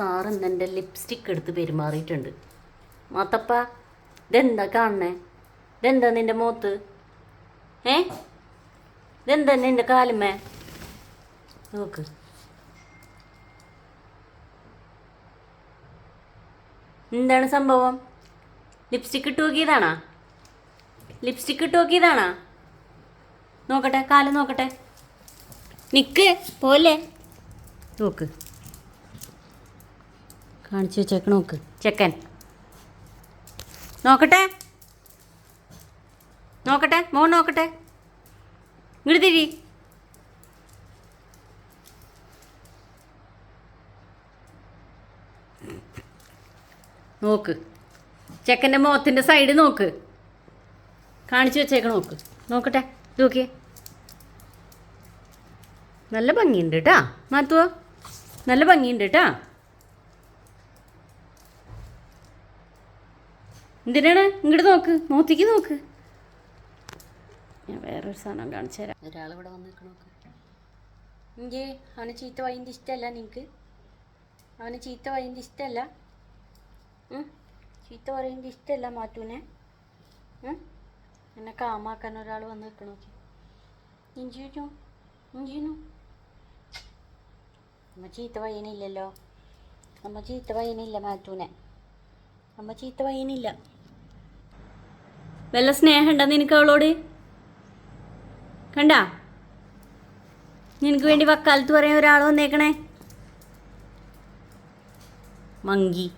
ഇന്ന് എന്റെ ലിപ്സ്റ്റിക് എടുത്ത് പെരുമാറിയിട്ടുണ്ട്. മാത്തപ്പ ഇതെന്താ കാണണേ? ഇതെന്താ നിന്റെ മോത്ത്? ഏ? ഇതെന്താ നിന്റെ കാലുമേ നോക്ക്. എന്താണ് സംഭവം? ലിപ്സ്റ്റിക്ക് ഇട്ട് നോക്കിയതാണാ? ലിപ്സ്റ്റിക്ക് ഇട്ട് നോക്കിയതാണാ? നോക്കട്ടെ കാൽ നോക്കട്ടെ. നിക്ക് പോലെ. നോക്ക്. കാണിച്ചു വെച്ചേക്ക് നോക്ക്. ചെക്കൻ. നോക്കട്ടെ. നോക്കട്ടെ. മോൻ നോക്കട്ടെ. ഇങ്ങോട്ട് തിരി. നോക്ക്. ചെക്കന്റെ മുഖത്തിന്റെ സൈഡ് നോക്ക്. കാണിച്ചു വെച്ചേക്ക് നോക്ക്. നോക്കട്ടെ. നോക്കിയേ. നല്ല ഭംഗിയുണ്ട് കേട്ടാ മാത്തുവോ? നല്ല ഭംഗിയുണ്ട് കേട്ടാ എന്തിനാണ് ഇങ്ങോട്ട് നോക്ക്? മൂത്തിക്ക് നോക്ക്. ഞാൻ വേറൊരു സാധനം കാണിച്ചു തരാം. ഒരാളിവിടെ വന്ന് നിൽക്ക് നോക്ക് അവന് ചീത്ത വൈന്റെ ഇഷ്ടമല്ല നിങ്ങൾക്ക് അവന് ചീത്ത വൈന്റെ ഇഷ്ടമല്ല? ചീത്ത പറയുന്നത് ഇഷ്ടമല്ല മാറ്റൂനെ? എന്നെ കാമാക്കാൻ ഒരാൾ വന്ന് നിൽക്കണ നോക്കി ഇഞ്ചിനു ഇഞ്ചിനു അമ്മ ചീത്ത പയ്യനില്ലല്ലോ അമ്മ ചീത്ത പയ്യനില്ല മാറ്റൂനെ അമ്മ ചീത്ത പയ്യനില്ല വല്ല സ്നേഹമുണ്ടെന്ന് നിനക്ക് അവളോട്? കണ്ട? നിനക്ക് വേണ്ടി വക്കാലത്ത് പറയാൻ ഒരാൾ വന്നേക്കണേ. മങ്കി.